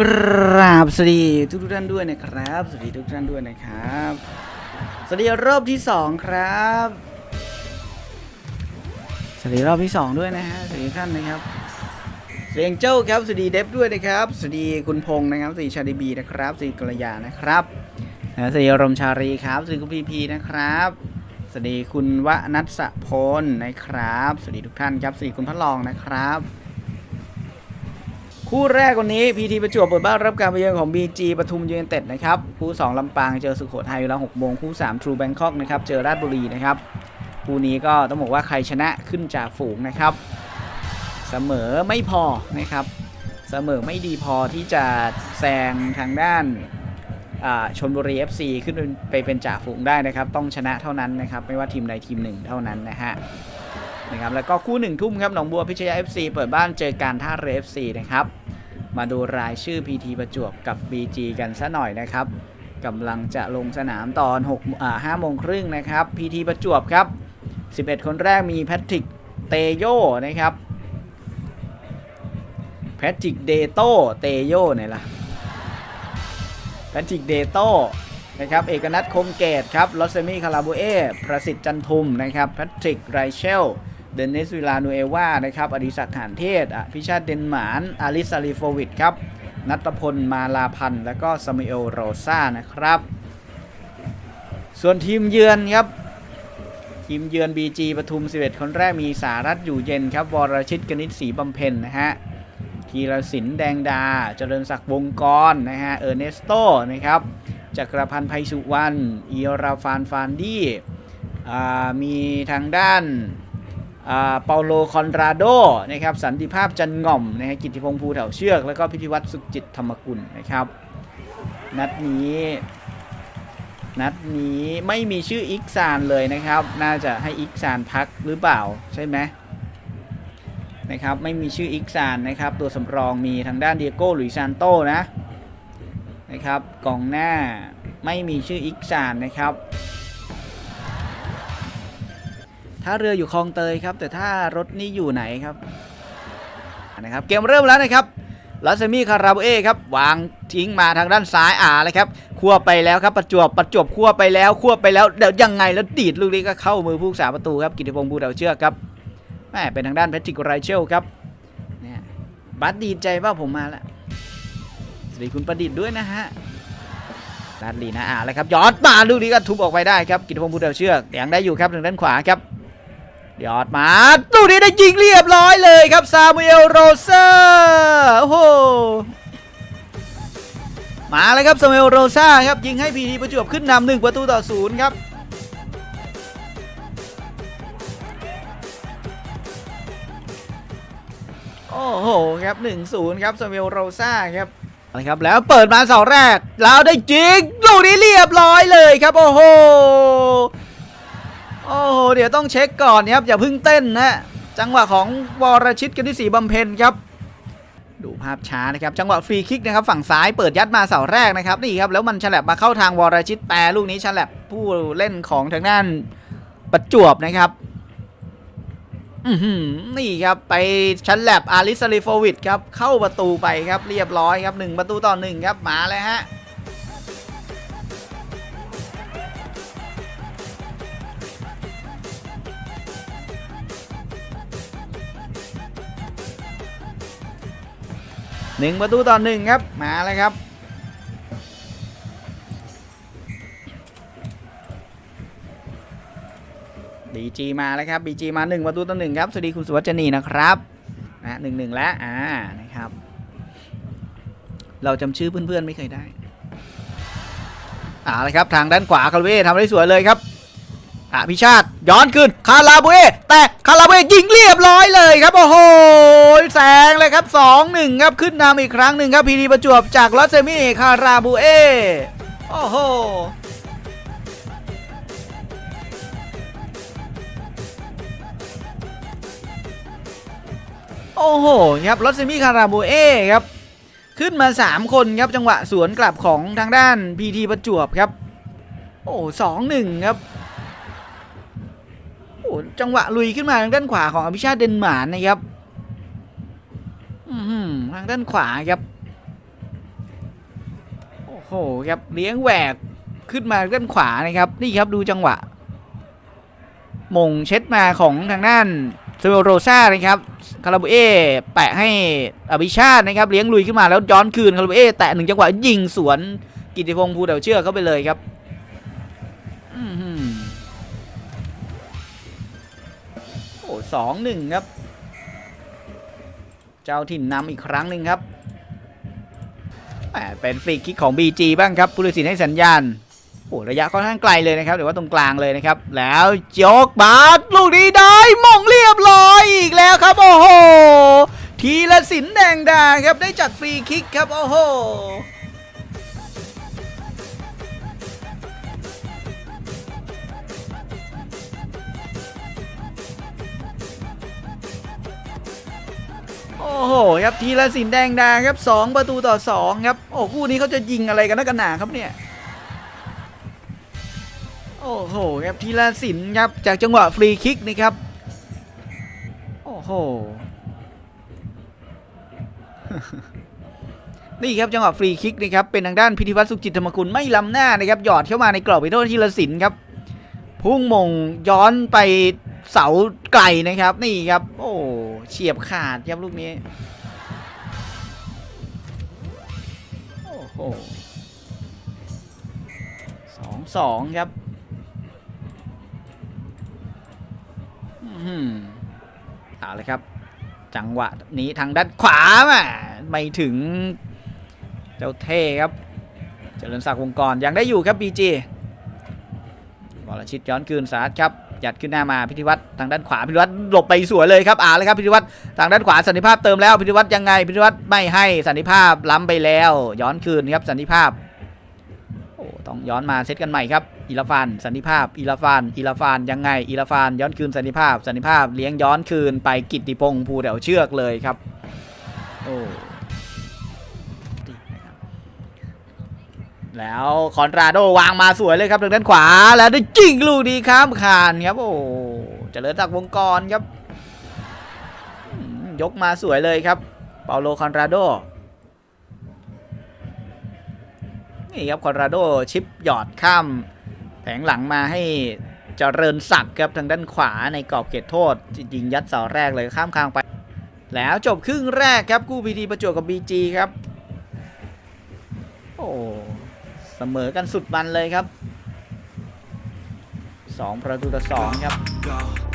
กราบสวัสดีทุกท่านด้วยนะครับ สวัสดีทุกท่านด้วยนะครับ สวัสดีรอบที่สองครับ สวัสดีรอบที่สองด้วยนะฮะ สวัสดีท่านนะครับเสียงเจ้าครับ สวัสดีเดฟด้วยนะครับ สวัสดีคุณพงษ์นะครับ สวัสดีชาดีบีนะครับ สวัสดีกัลยานะครับสวัสดีรมชารีครับ สวัสดีคุณพีพีนะครับ สวัสดีคุณวนัสพลนะครับ สวัสดีทุกท่านครับ สวัสดีคุณพระรองนะครับ คู่แรกวันนี้พีทีประจวบเปิดบ้านรับการไปเยือนของ BG ปทุมยูเนเต็ดนะครับ คู่ 2 ลำปางเจอสุโขทัยเวลา6โมงคู่3 True Bangkok นะครับ เจอราชบุรีนะครับ คู่นี้ก็ต้องบอกว่าใครชนะขึ้นจากฝูงนะครับ เสมอไม่พอนะครับ เสมอไม่ดีพอที่จะแซงทางด้านอ่าชนบุรี FC ขึ้นเป็นไปเป็นจ่าฝูงได้นะครับ ต้องชนะเท่านั้นนะครับ ไม่ว่าทีมใดทีมหนึ่งเท่านั้นนะฮะนะครับแล้วก็คู่หนึ่งทุ่มครับหนองบัวพิชยา FC เปิดบ้านเจอการท่าเรือ FC นะครับ มาดูรายชื่อ PT ประจวบกับ BG กันซะหน่อยนะครับกำลังจะลงสนามตอน6อ่า5โมงครึ่งนะครับ PT ประจวบครับ 11 คนแรกมีแพทริกเตโยนะครับแพทริกเดโตเตโยเนี่ยล่ะแพทริกเดโตนะครับเอกนัทคมเกตครับลอสเซมิคาราบูเอประสิทธิ์จันทุมนะครับแพทริกไรเชล เดนิสวิลานูเอวานะครับอดิศักดิ์หานเทศอภิชาติเดนหมานอาริสซาลิโฟวิดครับนัตพลมาลาพันธ์แล้วก็สมิเอลโรซ่านะครับ ส่วนทีมเยือนครับ ทีมเยือน BG ปทุม 11 คนแรกมีสารัตอยู่เย็นครับ วรชิตกนิษฐ์ศรีบำเพ็ญนะฮะทีรศินแดงดา เจริญศักดิ์วงกรนะฮะ เออร์เนสโตนะครับจักรพันธ์ไพสุวรรณอีราฟานฟานดี้มีทางด้าน เปาโลคอนราโดนะครับสันติภาพจันง่อมนะฮะกิติพงษ์ภูแถวเชือก แล้วก็พิธิวัตรสุขจิตธรรมกุลนะครับ นัดนี้นัดนี้ไม่มีชื่ออิกซานเลยนะครับ น่าจะให้อิกซานพักหรือเปล่าใช่ไหมนะครับไม่มีชื่ออิกซานนะครับ ตัวสำรองมีทางด้านเดียโก้หลุยซานโตนะนะครับกองหน้าไม่มีชื่ออิกซานนะครับ ถ้าเรืออยู่คลองเตยครับ แต่ถ้ารถนี่อยู่ไหนครับนะครับ เกมเริ่มแล้วนะครับลาซามี่คาราโบเอครับวางทิ้งมาทางด้านซ้ายอ่าเลยครับคั่วไปแล้วครับประจวบประจวบคั่วไปแล้วคั่วไปแล้วเดี๋ยวยังไงแล้วดีดลูกนี้ก็เข้ามือผู้รักษาประตูครับกิติพงษ์บูเดาเชือกครับแม่เป็นทางด้านแพทริกไรเชลครับเนี่ยบัสดีใจว่าผมมาแล้วสวัสดีคุณประดิษฐ์ด้วยนะฮะลาดลีนะอ่าเลยครับยอดมาลูกนี้ก็ทุบออกไปได้ครับกิติพงษ์บูเดาเชือกยังได้อยู่ครับทางด้านขวาครับ ยอดมาตู้นี้ได้ยิงเรียบร้อยเลยครับซามูเอลโรเซอร์โอ้โหมาเลยครับซามูเอลโรซ่าครับยิงให้พีทีประจวบขึ้นนำหนึ่งประตูต่อศูนย์ครับโอ้โหครับ1นศูนย์ครับซามูเอลโรซ่าครับนะครับแล้วเปิดมาเสาแรกแล้วได้จิงลูกนี้เรียบร้อยเลยครับโอ้โห โอ้โหเดี๋ยวต้องเช็คก่อนนะครับอย่าเพิ่งเต้นนะจังหวะของวรชิตกันิษฐ์ศรีบำเพ็ญครับ ดูภาพช้านะครับ จังหวะฟรีคิกนะครับ ฝั่งซ้ายเปิดยัดมาเสาแรกนะครับนี่ครับแล้วมันฉลับมาเข้าทางวรชิตแปรลูกนี้ฉลับผู้เล่นของทางด้านประจวบนะครับนี่ครับไปชันแลบอาริสลิโฟวิดครับ เข้าประตูไปครับเรียบร้อยครับหนึ่งประตูต่อหนึ่งครับมาเลยฮะ หนึ่งประตูต่อหนึ่งครับ มาเลยครับ บีจีมาแล้วครับบีจีมาหนึ่งประตูต่อหนึ่งครับ สวัสดีคุณสุวัจนีนะครับ นะหนึ่งหนึ่งแล้ว อ่า นะครับ เราจำชื่อเพื่อนๆไม่เคยได้อ่าเลยครับ ทางด้านขวาคาราเว่ทำได้สวยเลยครับอะพิชาติ ย้อนขึ้นคาราเวแต่คาราเวยิงเรียบร้อยเลยครับโอ้โหแซงเลยครับ 2-1 ครับขึ้นนำอีกครั้งหนึ่งครับพีดีประจวบจากลอสเซมิคาราบูเอโอ้โหโอ้โหครับลอสเซมิคาราบูเอครับ ขึ้นมา 3 คนครับจังหวะสวนกลับของทางด้านพีทีประจวบครับ โอ้สองหนึ่งครับ จังหวะลุยขึ้นมาทางด้านขวาของอภิชาติเดนมานนะครับอือหือทางด้านขวาครับโอ้โหครับเลี้ยงแหวกขึ้นมาด้านขวานะครับ นี่ครับดูจังหวะ มงเช็ดมาของทางด้านเซเวโรซ่านะครับคาราบูเอแปะให้อภิชาตินะครับ เลี้ยงลุยขึ้นมาแล้วย้อนคืนคาราบูเอแตะหนึ่งจังหวะยิงสวนกิติพงศ์ภูเดาเชื่อเข้าไปเลยครับ 2-1 ครับ เจ้าถิ่นนำอีกครั้งหนึ่งครับเป็นฟรีคิกของ BG บ้างครับผู้ตัดสินให้สัญญาณโอ้ระยะค่อนข้างไกลเลยนะครับหรือว่าตรงกลางเลยนะครับ แล้วโจกบาสลูกนี้ได้มงเรียบร้อยอีกแล้วครับ โอ้โหทีละสินแดงดาครับได้จัดฟรีคิกครับ โอ้โห โอ้โหครับทีละสินแดงดาครับสองประตูต่อสองครับ โอ้คู่นี้เขาจะยิงอะไรกันนักกันหนาครับเนี่ย โอ้โหครับทีละสินครับจากจังหวะฟรีคิกนะครับ โอ้โห นี่ครับจังหวะฟรีคิกนะครับเป็นทางด้านพิธีวัฒน์สุขจิตธรรมกุลไม่ล้ำหน้านะครับหยอดเข้ามาในกรอบไปโทษทีละสินครับ พุ่งมงย้อนไปเสาไกลนะครับ นี่ครับ โอ้ เฉียบขาดครับลูกนี้ โอ้โหสองสองครับอือหือเอาเลยครับ จังหวะนี้ทางด้านขวามาไม่ถึง เจ้าเท่ครับ เจริญศักดิ์วงกรยังได้อยู่ครับบีจีบอลชิดย้อนคืนสาดครับ ยัดขึ้นหน้ามาพิธีวัตรทางด้านขวาพิธีวัตรหลบไปสวยเลยครับอ่าเลยครับพิธีวัตรทางด้านขวาสันติภาพเติมแล้วพิธีวัตรยังไงพิธีวัตรไม่ให้สันติภาพล้ำไปแล้ว ย้อนคืนครับสันติภาพโอ้ต้องย้อนมาเซตกันใหม่ครับอีลาฟานสันติภาพอีลาฟานอีลาฟานยังไงอีลาฟานย้อนคืนสันติภาพสันติภาพเลี้ยงย้อนคืนไปกิตติพงศ์ภูเดี่ยวเชือกเลยครับโอ้ แล้วคอนราโดวางมาสวยเลยครับทางด้านขวาแล้วได้จิงลูกดีครับคานครับโอ้เจริญศักวงกรครับ ยกมาสวยเลยครับ เปาโลคอนราโดนี่ครับคอนราโดชิปหยอดข้ามแผงหลังมาให้เจริญศักดิ์ครับทางด้านขวาในกรอบเขตโทษยิงยัดเสาแรกเลยข้ามคางไป แล้วจบครึ่งแรกครับกู้พีทีประจวบกับ BG ครับ เสมอกันสุดมันเลยครับ 2 ประตูต่อ2ครับ